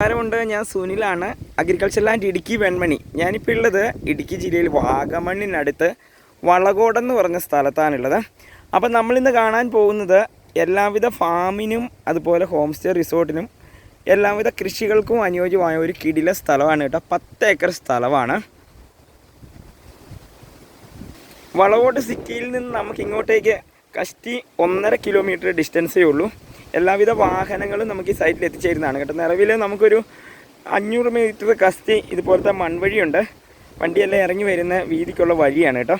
നമസ്കാരമുണ്ട്. ഞാൻ സുനിലാണ്. Agriculture land Idukki Venmani. ഞാനിപ്പോൾ ഉള്ളത് ഇടുക്കി ജില്ലയിൽ വാഗമണ്ണിനടുത്ത് വളകോടെന്ന് പറഞ്ഞ സ്ഥലത്താണുള്ളത് അപ്പം നമ്മളിന്ന് കാണാൻ പോകുന്നത് എല്ലാവിധ ഫാമിനും അതുപോലെ ഹോം സ്റ്റേ റിസോർട്ടിനും എല്ലാവിധ കൃഷികൾക്കും അനുയോജ്യമായ ഒരു കിടില സ്ഥലമാണ് കേട്ടോ. പത്ത് ഏക്കർ സ്ഥലമാണ്. വളകോട് സിറ്റിയിൽ നിന്ന് നമുക്ക് ഇങ്ങോട്ടേക്ക് കഷ്ടി ഒന്നര കിലോമീറ്റർ ഡിസ്റ്റൻസേ ഉള്ളൂ. എല്ലാവിധ വാഹനങ്ങളും നമുക്ക് ഈ സൈറ്റിൽ എത്തിച്ചേരുന്നതാണ് കേട്ടോ. നിറവിൽ നമുക്കൊരു അഞ്ഞൂറ് മീറ്റർ കസ്തി ഇതുപോലത്തെ മൺവഴിയുണ്ട്. വണ്ടിയെല്ലാം ഇറങ്ങി വരുന്ന വീതിക്കുള്ള വഴിയാണ് കേട്ടോ.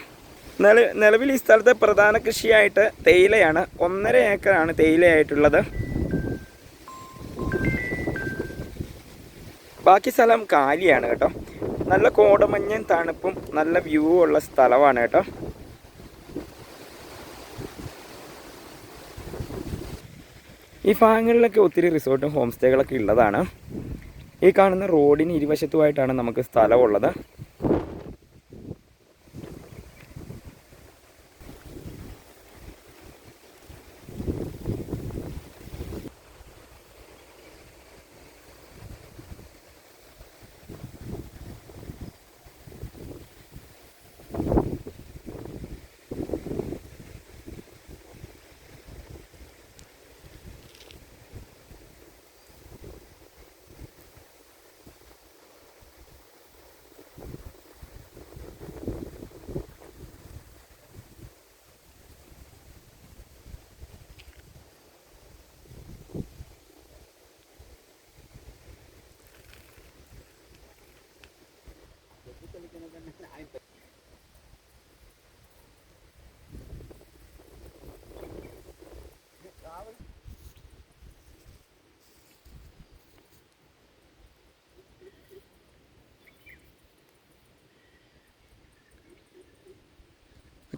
നില നിലവിൽ ഈ സ്ഥലത്തെ പ്രധാന കൃഷിയായിട്ട് തേയിലയാണ്. ഒന്നര ഏക്കറാണ് തേയിലയായിട്ടുള്ളത്. ബാക്കി സ്ഥലം കാലിയാണ് കേട്ടോ. നല്ല കോടമഞ്ഞും തണുപ്പും നല്ല വ്യൂ ഉള്ള സ്ഥലമാണ് കേട്ടോ. ഈ ഭാഗങ്ങളിലൊക്കെ ഒത്തിരി റിസോർട്ടും ഹോം സ്റ്റേകളൊക്കെ ഉള്ളതാണ്. ഈ കാണുന്ന റോഡിന് ഇരുവശത്തുമായിട്ടാണ് നമുക്ക് സ്ഥലമുള്ളത്.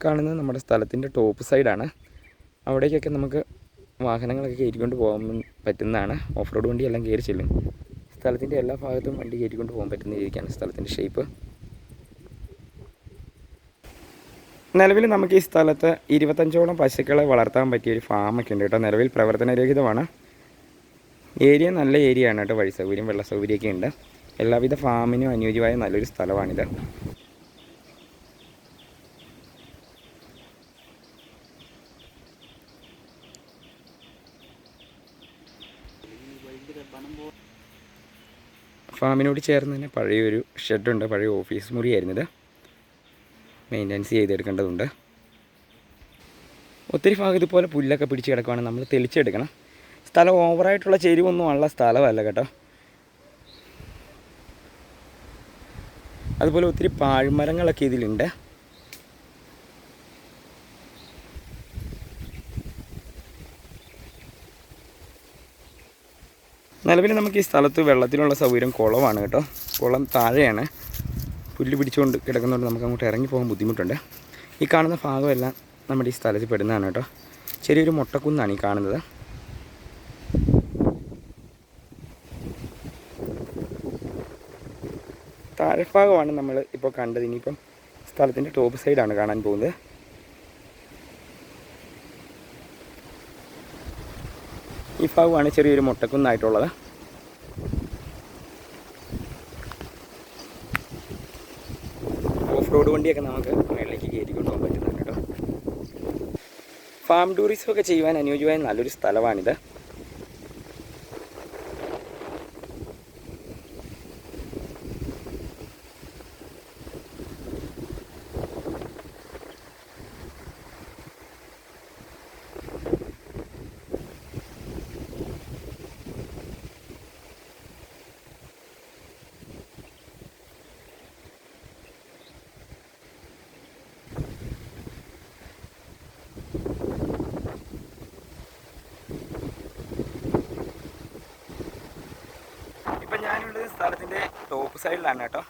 കാണുന്നത് നമ്മുടെ സ്ഥലത്തിന്റെ ടോപ്പ് സൈഡാണ് അവിടേക്കൊക്കെ നമുക്ക് വാഹനങ്ങളൊക്കെ കയറ്റിക്കൊണ്ട് പോകാൻ പറ്റുന്നതാണ്. ഓഫ് റോഡ് വണ്ടി എല്ലാം കയറി ചെല്ലും. സ്ഥലത്തിന്റെ എല്ലാ ഭാഗത്തും വണ്ടി കയറ്റിക്കൊണ്ട് പോകാൻ പറ്റുന്ന രീതിക്കാണ് സ്ഥലത്തിന്റെ ഷേപ്പ് നിലവിൽ നമുക്ക് ഈ സ്ഥലത്ത് ഇരുപത്തഞ്ചോളം പശുക്കളെ വളർത്താൻ പറ്റിയ ഒരു ഫാമൊക്കെ ഉണ്ട് കേട്ടോ. നിലവിൽ പ്രവർത്തനരഹിതമാണ്. ഏരിയ നല്ല ഏരിയ ആണ് കേട്ടോ. വഴി സൗകര്യം വെള്ള സൗകര്യമൊക്കെ ഉണ്ട്. എല്ലാവിധ ഫാമിനും അനുയോജ്യമായ നല്ലൊരു സ്ഥലമാണിത്. ഫാമിനോട് ചേർന്ന് തന്നെ പഴയൊരു ഷെഡുണ്ട് പഴയ ഓഫീസ് മുറിയായിരുന്നു ഇത് മെയിന്റനൻസ് ചെയ്തെടുക്കേണ്ടതുണ്ട്. ഒത്തിരി ഭാഗം ഇതുപോലെ പുല്ലൊക്കെ പിടിച്ച് കിടക്കുവാണ്. നമ്മൾ തെളിച്ചെടുക്കണം. സ്ഥലം ഓവറായിട്ടുള്ള ചെരിവൊന്നും ഉള്ള സ്ഥലമല്ല കേട്ടോ. അതുപോലെ ഒത്തിരി പാഴ്മരങ്ങളൊക്കെ ഇതിലുണ്ട്. നിലവിൽ നമുക്ക് ഈ സ്ഥലത്ത് വെള്ളത്തിനുള്ള സൗകര്യം കുളമാണ് കേട്ടോ. കുളം താഴെയാണ്. പുല്ല് പിടിച്ചുകൊണ്ട് കിടക്കുന്നതുകൊണ്ട് നമുക്ക് അങ്ങോട്ട് ഇറങ്ങി പോകാൻ ബുദ്ധിമുട്ടുണ്ട്. ഈ കാണുന്ന ഭാഗമെല്ലാം നമ്മുടെ ഈ സ്ഥലത്ത് പെടുന്നതാണ് കേട്ടോ. ചെറിയൊരു മുട്ടക്കുന്നാണ് ഈ കാണുന്നത്. താഴെഭാഗമാണ് നമ്മൾ ഇപ്പോൾ കണ്ടത്. ഇനിയിപ്പം സ്ഥലത്തിന്റെ ടോപ്പ് സൈഡാണ് കാണാൻ പോകുന്നത്. ഈ ഭാഗമാണ് ചെറിയൊരു മുട്ടക്കുന്നായിട്ടുള്ളത്. ഓഫ് റോഡ് വണ്ടിയൊക്കെ നമുക്ക് മേളിലേക്ക് കയറ്റി കൊണ്ടുപോകാൻ പറ്റുന്നുണ്ട് കേട്ടോ. ഫാം ടൂറിസം ഒക്കെ ചെയ്യുവാൻ അനുയോജ്യമായ നല്ലൊരു സ്ഥലമാണിത്. സ്ഥലത്തിന്റെ ടോപ്പ് സൈഡിലാണ് കേട്ടോ.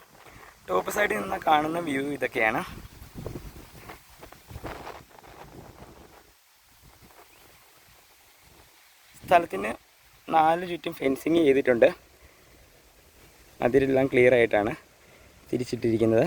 ടോപ്പ് സൈഡിൽ നിന്ന് കാണുന്ന വ്യൂ ഇതൊക്കെയാണ്. സ്ഥലത്തിന് നാല് ചുറ്റും ഫെൻസിങ് ചെയ്തിട്ടുണ്ട്. അതിലെല്ലാം ക്ലിയർ ആയിട്ടാണ് തിരിച്ചിട്ടിരിക്കുന്നത്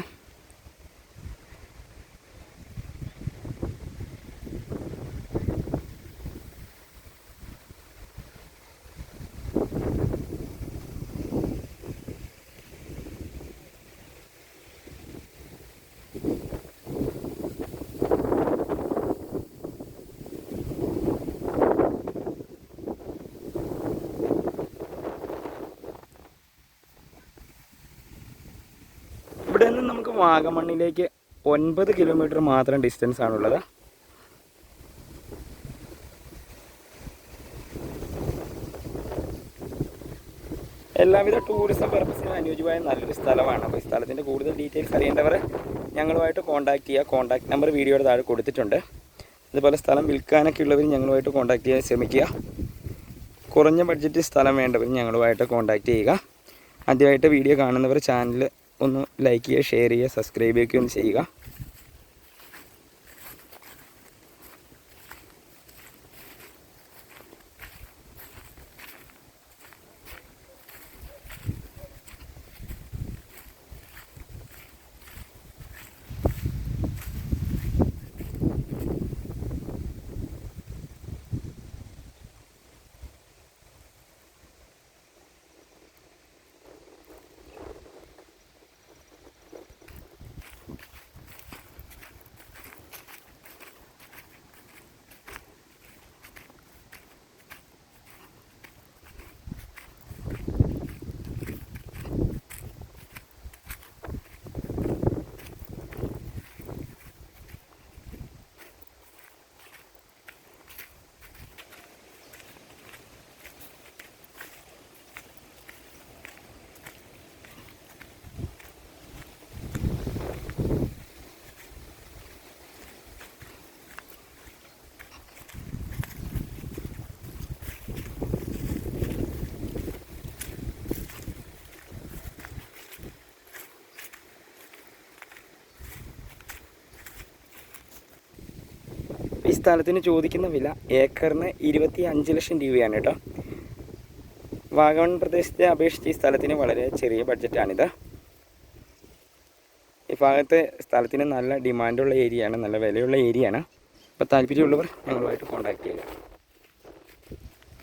നമുക്ക് വാഗമണ്ണിലേക്ക് ഒൻപത് കിലോമീറ്റർ മാത്രം ഡിസ്റ്റൻസ് ആണുള്ളത്. എല്ലാവിധ ടൂറിസം പർപ്പസിനും അനുയോജ്യമായ നല്ലൊരു സ്ഥലമാണ്. അപ്പോൾ ഈ സ്ഥലത്തിന്റെ കൂടുതൽ ഡീറ്റെയിൽസ് അറിയേണ്ടവർ ഞങ്ങളുമായിട്ട് കോൺടാക്ട് ചെയ്യുക. കോൺടാക്ട് നമ്പർ വീഡിയോയുടെ താഴെ കൊടുത്തിട്ടുണ്ട്. അതുപോലെ സ്ഥലം വിൽക്കാനൊക്കെ ഉള്ളവർ ഞങ്ങളുമായിട്ട് കോൺടാക്ട് ചെയ്യാൻ ശ്രമിക്കുക. കുറഞ്ഞ ബഡ്ജറ്റ് സ്ഥലം വേണ്ടവർ ഞങ്ങളുമായിട്ട് കോൺടാക്ട് ചെയ്യുക. ആദ്യമായിട്ട് വീഡിയോ കാണുന്നവർ ചാനൽ ഒന്ന് ലൈക്ക് ചെയ്യുക ഷെയർ ചെയ്യുക സബ്സ്ക്രൈബ് ചെയ്യുക ഒന്ന് ചെയ്യുക. ഈ സ്ഥലത്തിന് ചോദിക്കുന്ന വില ഏക്കറിന് ഇരുപത്തി അഞ്ച് ലക്ഷം രൂപയാണ് കേട്ടോ. വാഗമൺ പ്രദേശത്തെ അപേക്ഷിച്ച് ഈ സ്ഥലത്തിന് വളരെ ചെറിയ ബഡ്ജറ്റാണിത്. ഈ ഭാഗത്തെ സ്ഥലത്തിന് നല്ല ഡിമാൻഡുള്ള ഏരിയയാണ് നല്ല വിലയുള്ള ഏരിയയാണ്. അപ്പോൾ താല്പര്യമുള്ളവർ ഞങ്ങളുമായിട്ട് കോൺടാക്ട് ചെയ്യുക.